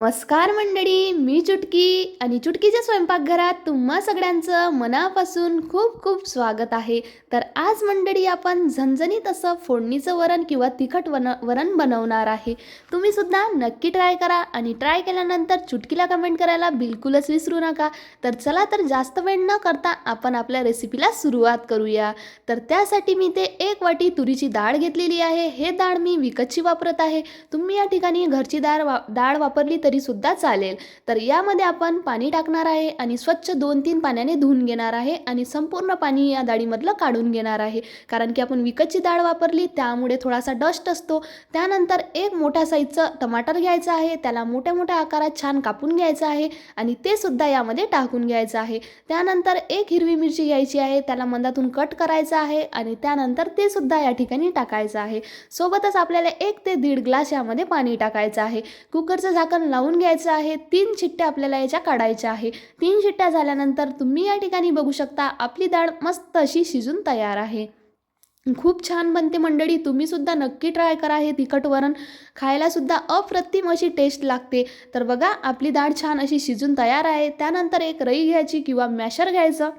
नमस्कार मंडळी मी चुटकी आणि चुटकीच्या स्वयंपाकघरात तुम्हा सगळ्यांचं मनापासून खूप खूप स्वागत आहे. तर आज मंडळी आपण झणझणीत असं फोडणीचं वरण किंवा तिखट वन वरण बनवणार आहे. तुम्ही सुद्धा नक्की ट्राय करा आणि ट्राय केल्यानंतर चुटकीला कमेंट करायला बिलकुलच विसरू नका. तर चला तर जास्त वेळ न करता आपण आपल्या रेसिपीला सुरुवात करूया. तर त्यासाठी मी ते एक वाटी तुरीची डाळ घेतलेली आहे. हे डाळ मी विकतची वापरत आहे. तुम्ही या ठिकाणी घरची डाळ वा डाळ वापरली तर सुद्धा चालेल. तर यामध्ये आपण पाणी टाकणार आहे आणि स्वच्छ दोन तीन पाण्याने धुवून घेणार आहे आणि संपूर्ण पाणी या डाळीमधलं काढून घेणार आहे. कारण की आपण विकतची डाळ वापरली त्यामुळे थोडासा डस्ट असतो. त्यानंतर एक मोठ्या साईजचं टमाटर घ्यायचं आहे. त्याला मोठ्या मोठ्या आकारात छान कापून घ्यायचं आहे आणि ते सुद्धा यामध्ये टाकून घ्यायचं आहे. त्यानंतर एक हिरवी मिरची घ्यायची आहे. त्याला मंदातून कट करायचं आहे आणि त्यानंतर ते सुद्धा या ठिकाणी टाकायचं आहे. सोबतच आपल्याला एक ते दीड ग्लास यामध्ये पाणी टाकायचं आहे. कुकरचं झाकण लावून घ्यायचं आहे. तीन शिट्ट्या आपल्याला याच्या काढायच्या आहे. तीन शिट्ट्या झाल्यानंतर तुम्ही या ठिकाणी बघू शकता आपली डाळ मस्त अशी शिजून तयार आहे. खूप छान बनते मंडळी तुम्ही सुद्धा नक्की ट्राय करा हे तिखट वरण. खायला सुद्धा अप्रतिम अशी टेस्ट लागते. तर बघा आपली डाळ छान अशी शिजून तयार आहे. त्यानंतर एक रई घ्यायची किंवा मॅशर घ्यायचं.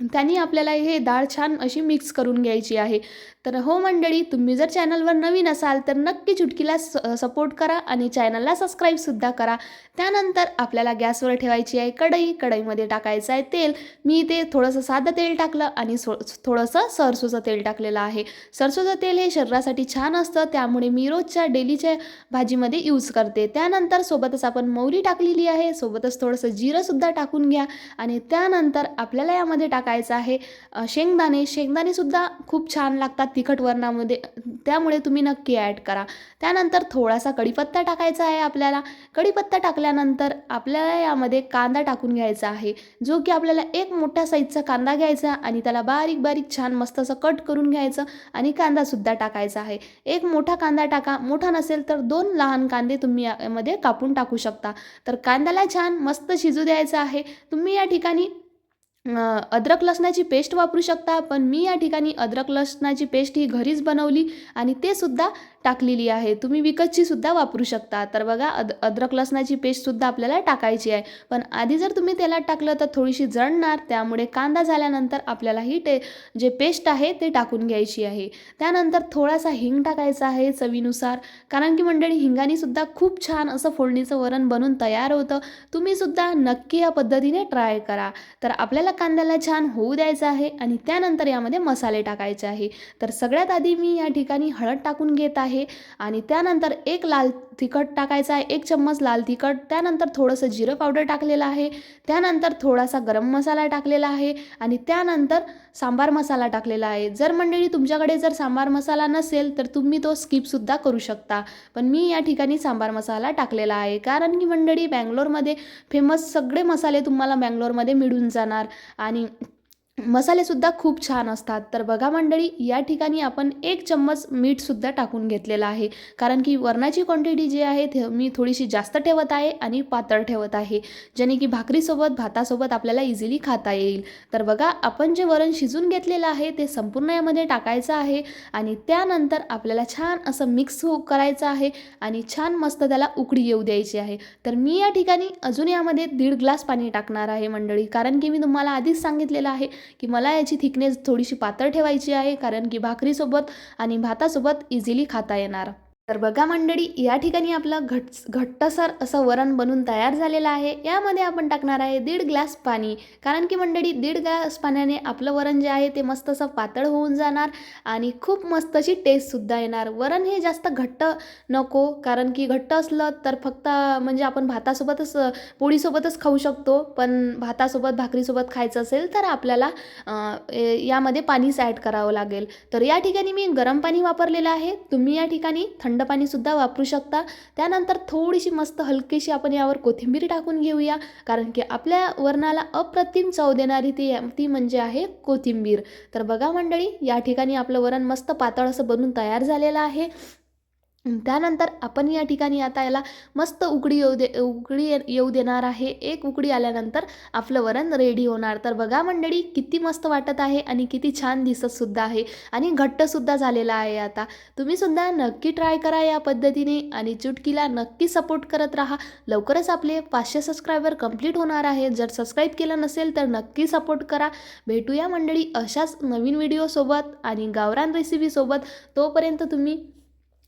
त्यांनी आपल्याला हे डाळ छान अशी मिक्स करून घ्यायची आहे. तर हो मंडळी तुम्ही जर चॅनलवर नवीन असाल तर नक्की चुटकीला स सपोर्ट करा आणि चॅनलला सबस्क्राईबसुद्धा करा. त्यानंतर आपल्याला गॅसवर ठेवायची आहे कढई. कढईमध्ये टाकायचं आहे तेल. मी ते थोडंसं साधं तेल टाकलं आणि सो थोडंसं सरसोचं तेल टाकलेलं आहे. सरसोचं तेल हे शरीरासाठी छान असतं. त्यामुळे मी रोजच्या डेलीच्या भाजीमध्ये यूज करते. त्यानंतर सोबतच आपण मौरी टाकलेली आहे. सोबतच थोडंसं जिरंसुद्धा टाकून घ्या. आणि त्यानंतर आपल्याला यामध्ये टाका टाकायचं आहे. शेंगदाणे शेंगदाणेसुद्धा खूप छान लागतात तिखट वरणामध्ये. त्यामुळे तुम्ही नक्की ॲड करा. त्यानंतर थोडासा कढीपत्ता टाकायचा आहे आपल्याला. कढीपत्ता टाकल्यानंतर आपल्याला यामध्ये कांदा टाकून घ्यायचा आहे. जो की आपल्याला एक मोठ्या साईजचा कांदा घ्यायचा आणि त्याला बारीक बारीक छान मस्त असं कट करून घ्यायचं आणि कांदासुद्धा टाकायचा आहे. एक मोठा कांदा टाका. मोठा नसेल तर दोन लहान कांदे तुम्ही यामध्ये कापून टाकू शकता. तर कांद्याला छान मस्त शिजू द्यायचं आहे. तुम्ही या ठिकाणी अद्रक लसणाची पेस्ट वापरू शकता पण मी या ठिकाणी अद्रक लसणाची पेस्ट ही घरीच बनवली आणि ते सुद्धा टाकलेली आहे. तुम्ही विकतची सुद्धा वापरू शकता. तर बघा अद अद्रक लसणाची पेस्टसुद्धा आपल्याला टाकायची आहे. पण आधी जर तुम्ही तेलात टाकलं तर थोडीशी जळणार त्यामुळे कांदा झाल्यानंतर आपल्याला ही टे जे पेस्ट आहे ते टाकून घ्यायची आहे. त्यानंतर थोडासा हिंग टाकायचा आहे चवीनुसार. कारण की मंडळी हिंगाने सुद्धा खूप छान असं फोडणीचं वरण बनून तयार होतं. तुम्ही सुद्धा नक्की या पद्धतीने ट्राय करा. तर आपल्याला कांद्याला छान होऊ द्यायचं आहे आणि त्यानंतर यामध्ये मसाले टाकायचे आहे. तर सगळ्यात आधी मी या ठिकाणी हळद टाकून घेत आहे आणि त्यानंतर एक लाल तिखट टाकायचा आहे एक चम्मच लाल तिखट त्यानंतर थोडंसं जिरं पावडर टाकलेलं आहे त्यानंतर थोडासा गरम मसाला टाकलेला आहे आणि त्यानंतर सांबार मसाला टाकलेला आहे. जर मंडळी तुमच्याकडे जर सांबार मसाला नसेल तर तुम्ही तो स्किपसुद्धा करू शकता. पण मी या ठिकाणी सांबार मसाला टाकलेला आहे. कारण की मंडळी बँगलोरमध्ये फेमस सगळे मसाले तुम्हाला बँगलोरमध्ये मिळून जाणार आणि मसालेसुद्धा खूप छान असतात. तर बघा मंडळी या ठिकाणी आपण एक चम्मच मीठसुद्धा टाकून घेतलेलं आहे. कारण की वरणाची क्वांटिटी जी आहे ते मी थोडीशी जास्त ठेवत आहे आणि पातळ ठेवत आहे. ज्याने की भाकरीसोबत भातासोबत आपल्याला इझिली खाता येईल. तर बघा आपण जे वरण शिजून घेतलेलं आहे ते संपूर्ण यामध्ये टाकायचं आहे आणि त्यानंतर आपल्याला छान असं मिक्स हो करायचं आहे आणि छान मस्त त्याला उकडी येऊ द्यायची आहे. तर मी या ठिकाणी अजून यामध्ये दीड ग्लास पाणी टाकणार आहे मंडळी. कारण की मी तुम्हाला आधीच सांगितलेलं आहे की मला याची थिकनेस थोडीशी पातळ ठेवायची आहे कारण की भाकरीसोबत आणि भातासोबत इझिली खाता येणार. तर बघा मंडळी या ठिकाणी आपलं घट घट्टसर असं वरण बनून तयार झालेलं आहे. यामध्ये आपण टाकणार आहे दीड ग्लास पाणी. कारण की मंडळी दीड ग्लास पाण्याने आपलं वरण जे आहे ते मस्त असं पातळ होऊन जाणार आणि खूप मस्त अशी टेस्टसुद्धा येणार. वरण हे जास्त घट्ट नको कारण की घट्ट असलं तर फक्त म्हणजे आपण भातासोबतच पोळीसोबतच खाऊ शकतो. पण भातासोबत भाकरीसोबत खायचं असेल तर आपल्याला यामध्ये पाणीच ॲड करावं लागेल. तर या ठिकाणी मी गरम पाणी वापरलेलं आहे. तुम्ही या ठिकाणी थंड पाणीसुद्धा वापरू शकता. त्यानंतर थोडीशी मस्त हलकीशी आपण यावर कोथिंबीर टाकून घेऊया. कारण की आपल्या वरणाला अप्रतिम चव देणारी ती ती म्हणजे आहे कोथिंबीर. तर बघा मंडळी या ठिकाणी आपलं वरण मस्त पातळ असं बनून तयार झालेलं आहे. त्यानंतर आपण या ठिकाणी आता याला मस्त उकडी येऊ दे उकडी ये- येऊ देणार आहे. एक उकडी आल्यानंतर आपलं वरण रेडी होणार. तर बघा मंडळी किती मस्त वाटत आहे आणि किती छान दिसतसुद्धा आहे आणि घट्टसुद्धा झालेला आहे आता. तुम्हीसुद्धा नक्की ट्राय करा या पद्धतीने आणि चुटकीला नक्की सपोर्ट करत राहा. लवकरच आपले पाचशे सबस्क्रायबर कंप्लीट होणार आहे जर सबस्क्राईब केलं नसेल तर नक्की सपोर्ट करा. भेटूया मंडळी अशाच नवीन व्हिडिओसोबत आणि गावरान रेसिपीसोबत तोपर्यंत तुम्ही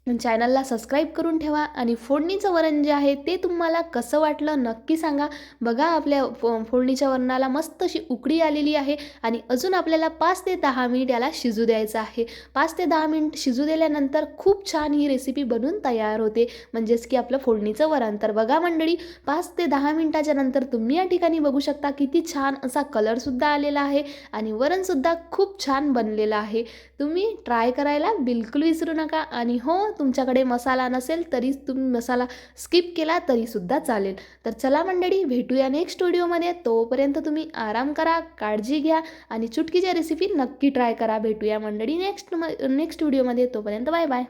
चॅनलला सबस्क्राईब करून ठेवा आणि फोडणीचं वरण जे आहे ते तुम्हाला कसं वाटलं नक्की सांगा. बघा आपल्या फो फोडणीच्या वरणाला मस्त अशी उकडी आलेली आहे आणि अजून आपल्याला पाच ते दहा मिनिट याला शिजू द्यायचं आहे. पाच ते दहा मिनिट शिजू दिल्यानंतर खूप छान ही रेसिपी बनून तयार होते. म्हणजेच की आपलं फोडणीचं वरण. तर बघा मंडळी पाच ते दहा मिनिटाच्या नंतर तुम्ही या ठिकाणी बघू शकता किती छान असा कलरसुद्धा आलेला आहे आणि वरणसुद्धा खूप छान बनलेलं आहे. तुम्ही ट्राय करायला बिलकुल विसरू नका आणि हो तुमच्याकडे मसाला नसेल तरी तुम्ही मसाला स्किप केला तरीसुद्धा चालेल. तर चला मंडळी भेटूया नेक्स्ट व्हिडिओमध्ये तोपर्यंत तुम्ही आराम करा काळजी घ्या आणि चुटकीच्या रेसिपी नक्की ट्राय करा. भेटूया मंडळी नेक्स्ट नेक्स्ट व्हिडिओमध्ये तोपर्यंत बाय बाय